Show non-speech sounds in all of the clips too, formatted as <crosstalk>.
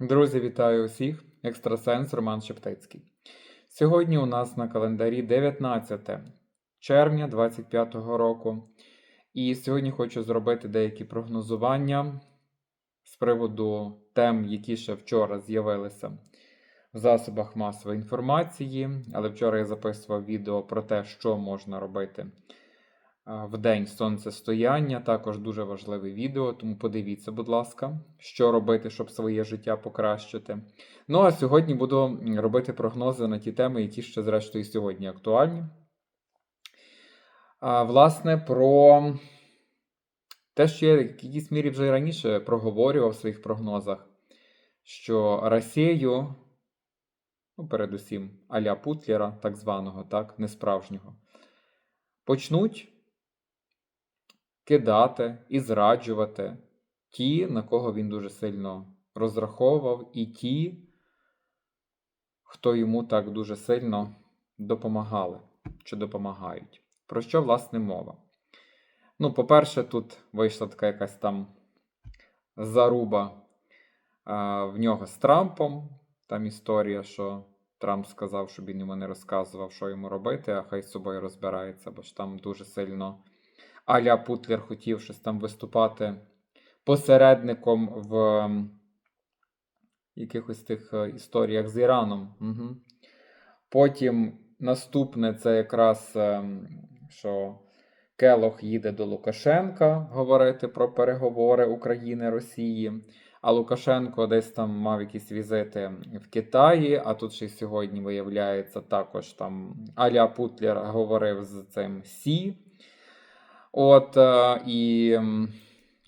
Друзі, вітаю усіх! Екстрасенс Роман Шептицький. Сьогодні у нас на календарі 19 червня 2025 року. І сьогодні хочу зробити деякі прогнозування з приводу тем, які ще вчора з'явилися в засобах масової інформації. Але вчора я записував відео про те, що можна робити в день сонцестояння. Також дуже важливе відео, тому подивіться, будь ласка, що робити, щоб своє життя покращити. Ну а сьогодні буду робити прогнози на ті теми, які ще, зрештою, сьогодні актуальні. А, власне, про те, що я в якійсь мірі вже раніше проговорював в своїх прогнозах, що Росію, ну, передусім, аля Путлера, так званого, так, несправжнього, почнуть кидати і зраджувати ті, на кого він дуже сильно розраховував, і ті, хто йому так дуже сильно допомагали чи допомагають. Про що, власне, мова? Ну, по-перше, тут вийшла така якась там заруба а, в нього з Трампом. Там історія, що Трамп сказав, щоб він йому не розказував, що йому робити, а хай з собою розбирається, бо ж там дуже сильно Аля Путлер хотів щось там виступати посередником в якихось тих е, історіях з Іраном. Угу. Потім наступне це якраз ем, що Келох їде до Лукашенка говорити про переговори України Росії. А Лукашенко десь там мав якісь візити в Китаї, а тут ще й сьогодні виявляється також там Аля Путлер говорив з цим Сі. От е, і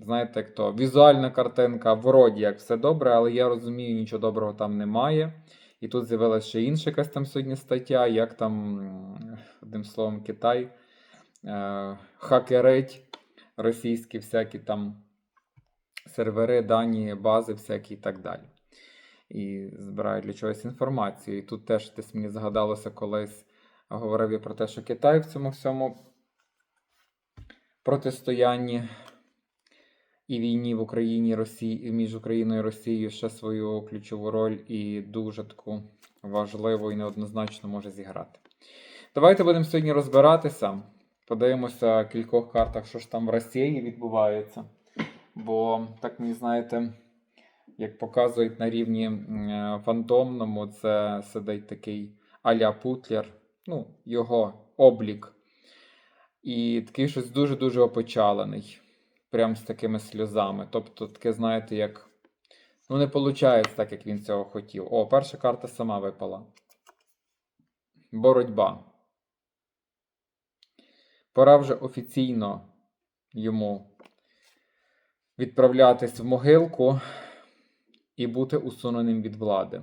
знаєте, як візуальна картинка, вроді як все добре, але я розумію, нічого доброго там немає. І тут з'явилася ще інша якась там сьогодні стаття, як там, одним словом, Китай е, хакерить російські всякі там сервери, дані, бази, всякі і так далі. І збирають для чогось інформацію. І тут теж десь мені згадалося колись, говорив я про те, що Китай в цьому всьому протистоянні і війні в Україні Росії між Україною і Росією ще свою ключову роль і дуже таку важливу і неоднозначно може зіграти. Давайте будемо сьогодні розбиратися. Подивимося в кількох картах, що ж там в Росії відбувається. Бо, так мені знаєте, як показують на рівні фантомному, це сидить такий Аля Путлер, ну, його облік. І такий щось дуже-дуже опечалений. Прям з такими сльозами. Тобто, таке, знаєте, як. Ну, не виходить так, як він цього хотів. О, перша карта сама випала. Боротьба. Пора вже офіційно йому відправлятись в могилку і бути усуненим від влади.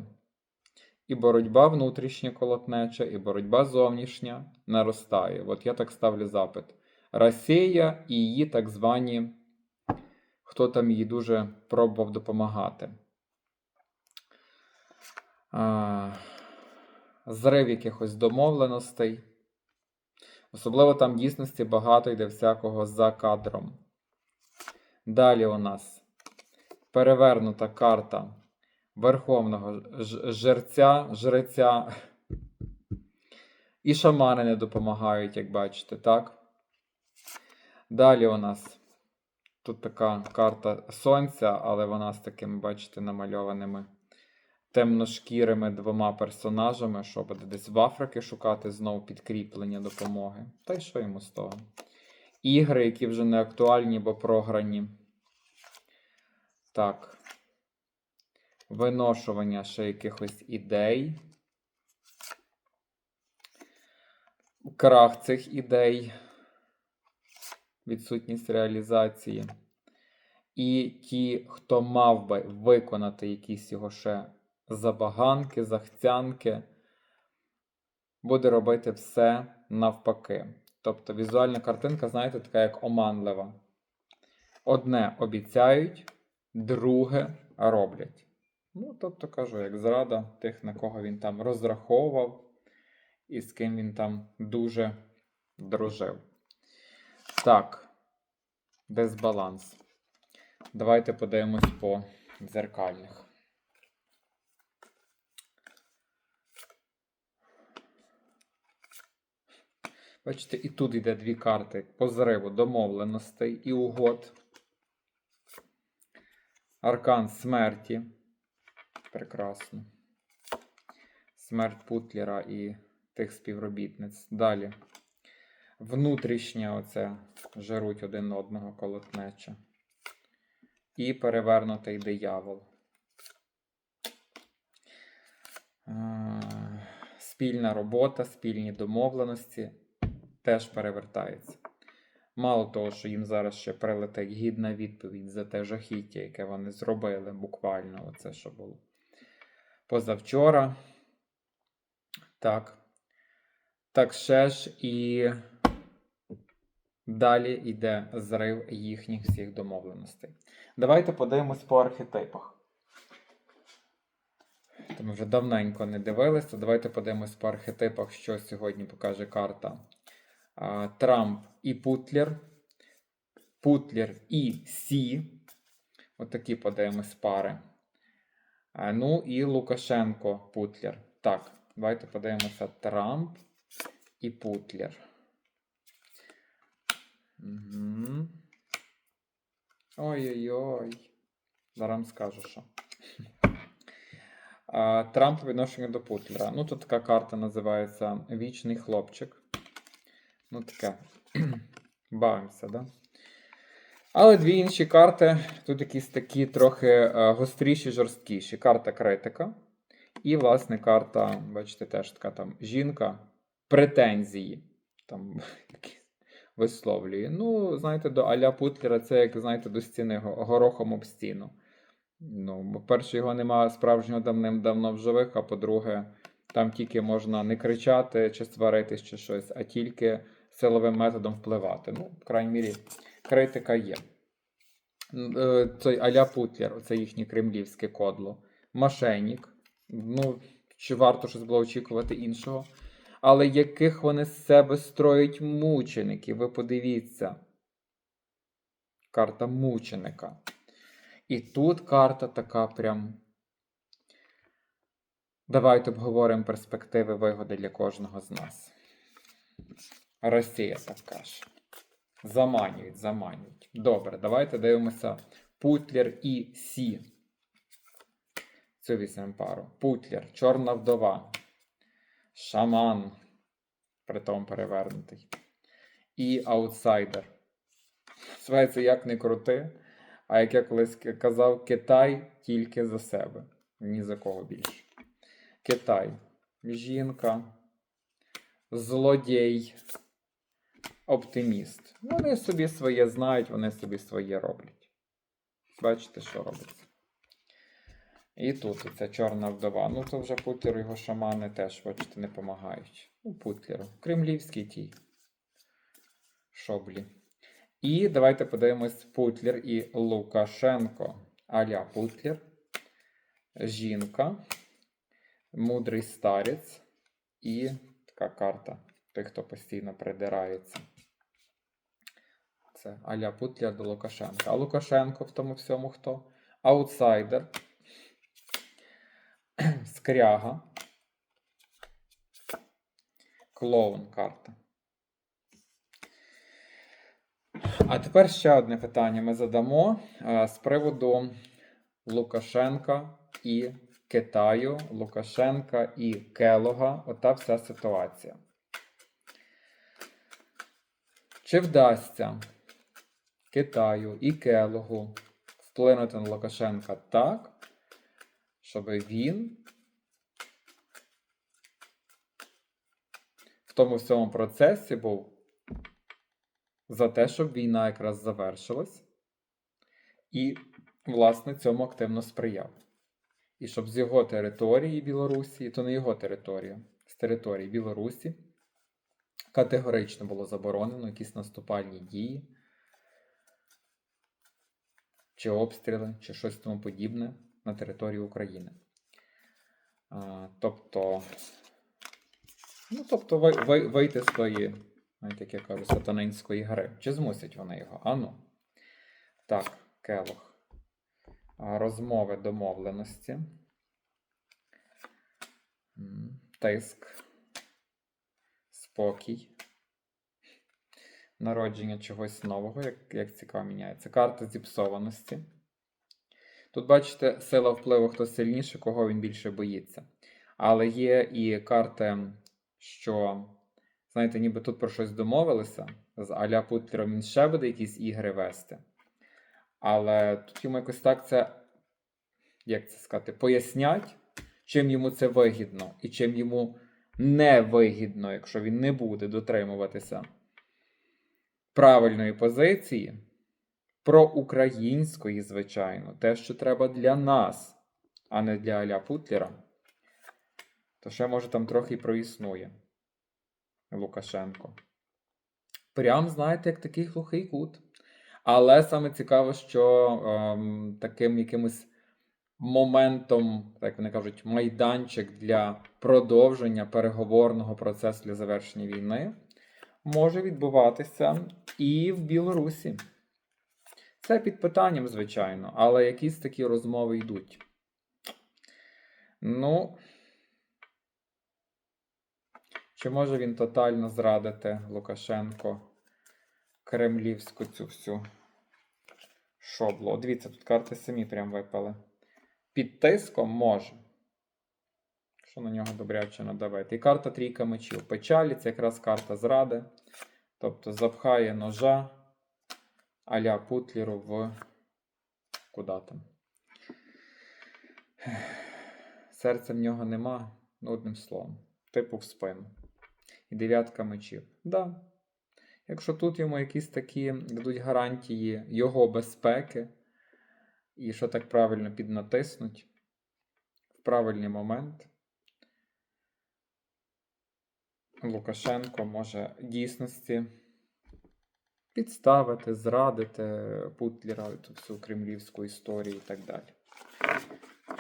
І боротьба внутрішня колотнеча, і боротьба зовнішня наростає. От я так ставлю запит. Росія і її так звані, хто там їй дуже пробував допомагати. А, зрив якихось домовленостей. Особливо там дійсності багато йде всякого за кадром. Далі у нас перевернута карта верховного жерця, жреця. І шамани не допомагають, як бачите, так? Далі у нас тут така карта сонця, але вона з такими, бачите, намальованими темношкірими двома персонажами, що буде десь в Африки шукати знову підкріплення допомоги. Та й що йому з того? Ігри, які вже не актуальні, бо програні. Так. Виношування ще якихось ідей. Крах цих ідей. Відсутність реалізації. І ті, хто мав би виконати якісь його ще забаганки, захцянки, буде робити все навпаки. Тобто візуальна картинка, знаєте, така як оманлива. Одне обіцяють, друге роблять. Ну, тобто кажу, як зрада тих, на кого він там розраховував, і з ким він там дуже дружив. Так, дисбаланс. Давайте подивимось по дзеркальних. Бачите, і тут йде дві карти по зриву домовленостей і угод. Аркан смерті. Прекрасно. Смерть Путлера і тих співробітниць. Далі. Внутрішнє оце жеруть один одного колотнеча. І перевернутий диявол. Спільна робота, спільні домовленості теж перевертається. Мало того, що їм зараз ще прилетить гідна відповідь за те жахіття, яке вони зробили буквально, оце що було позавчора. Так. Так ще ж і далі йде зрив їхніх всіх домовленостей. Давайте подивимось по архетипах. То Ми вже давненько не дивилися. Давайте подивимось по архетипах, що сьогодні покаже карта. А, Трамп і Путлер. Путлер і Сі. Отакі подивимось пари. Ну і Лукашенко Путлер. Так, давайте подивимося Трамп і Путлер. Ой-ой-ой. Зараз скажу, що. Трамп по відношенню до Путлера. Ну, тут така карта називається Вічний хлопчик. Ну, таке. <clears throat> Бавимося, да? Але дві інші карти тут якісь такі трохи е, гостріші, жорсткіші. Карта критика. І, власне, карта, бачите, теж така там жінка претензії. Там <laughs> висловлює. Ну, знаєте, до Аля Путлера це, як знаєте, до стіни горохом об стіну. Ну, бо, перше, його немає справжнього давним-давно в живих, а по-друге, там тільки можна не кричати чи сваритись, чи щось, а тільки силовим методом впливати. Ну, в крайній мірі, критика є. Е, Цей Аля Путлер, це їхнє кремлівське кодло. Мошенник. Ну, чи варто щось було очікувати іншого? Але яких вони з себе строять мучеників? Ви подивіться. Карта мученика. І тут карта така прям. Давайте обговоримо перспективи вигоди для кожного з нас. Росія так каже. Заманюють, заманюють. Добре, давайте дивимося. Путлер і Сі. Цю візьмемо пару. Путлер, чорна вдова. Шаман. Притом перевернутий. І аутсайдер. Називається як не крути. А як я колись казав, Китай тільки за себе. Ні за кого більше. Китай. Жінка. Злодій. Оптиміст. Вони собі своє знають, вони собі своє роблять. Бачите, що робиться. І тут ця чорна вдова. Ну, то вже Путлеру його шамани теж, бачите, не допомагають. Ну, Путлеру. Кремлівський тій. Шоблі. І давайте подивимось Путлер і Лукашенко. Аля Путлер. Жінка. Мудрий старець. І така карта. Той, хто постійно придирається. Це Аля Путлер до Лукашенка. А Лукашенко в тому всьому хто? Аутсайдер. <clears throat> Скряга. Клоун карта. А тепер ще одне питання ми задамо е, з приводу Лукашенка і Китаю, Лукашенка і Келога. Ота вся ситуація. Чи вдасться Китаю і Келогу вплинути на Лукашенка так, щоб він в тому всьому процесі був за те, щоб війна якраз завершилась, і, власне, цьому активно сприяв. І щоб з його території Білорусі, то не його територія, з території Білорусі категорично було заборонено якісь наступальні дії, чи обстріли, чи щось тому подібне на території України. Тобто, ну, тобто вий- вий- вийти з тої, навіть як я кажу, сатанинської гри. Чи змусять вони його? Ану. Так, Келох. Розмови домовленості. Тиск. Спокій. Народження чогось нового, як, як цікаво міняється. Карта зіпсованості. Тут бачите, сила впливу, хто сильніше, кого він більше боїться. Але є і карти, що, знаєте, ніби тут про щось домовилися. З Аля Путлером він ще буде якісь ігри вести. Але тут йому якось так це, як це сказати, пояснять, чим йому це вигідно і чим йому не вигідно, якщо він не буде дотримуватися правильної позиції, проукраїнської, звичайно, те, що треба для нас, а не для Аля Путлера, то ще може там трохи проіснує Лукашенко. Прям, знаєте, як такий глухий кут. Але саме цікаво, що ем, таким якимось моментом, як вони кажуть, майданчик для продовження переговорного процесу для завершення війни може відбуватися і в Білорусі. Це під питанням, звичайно, але якісь такі розмови йдуть. Ну, чи може він тотально зрадити Лукашенко кремлівську цю всю шоблу? О, дивіться, тут карти самі прям випали. Під тиском може. Що на нього добряче надавити. І карта трійка мечів. Печалі це якраз карта зради. Тобто запхає ножа аля Путлеру в куди там. Серця в нього нема, ну, одним словом, типу в спину. І дев'ятка мечів. Да. Якщо тут йому якісь такі дадуть гарантії його безпеки, і що так правильно піднатиснуть в правильний момент, Лукашенко може дійсності підставити, зрадити Путлера, цю всю кремлівську історію і так далі.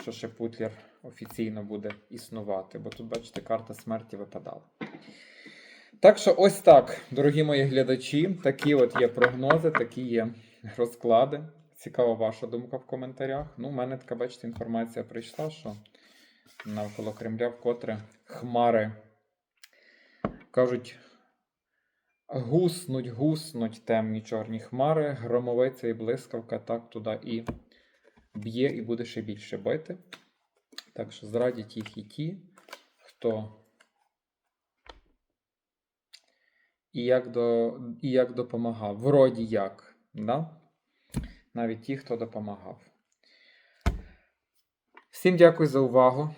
Що ще Путлер офіційно буде існувати, бо тут, бачите, карта смерті випадала. Так що ось так, дорогі мої глядачі, такі от є прогнози, такі є розклади. Цікава ваша думка в коментарях. Ну, у мене така, бачите, інформація прийшла, що навколо Кремля вкотре хмари кажуть, гуснуть, гуснуть темні чорні хмари, громовиця і блискавка так туди і б'є, і буде ще більше бити. Так що зрадять їх і ті, хто. І як, до, і як допомагав. Вроді як. Да? Навіть ті, хто допомагав. Всім дякую за увагу.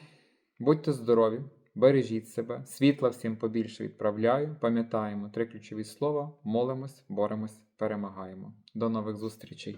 Будьте здорові, бережіть себе, світла всім побільше відправляю. Пам'ятаємо три ключові слова: молимось, боремось, перемагаємо. До нових зустрічей!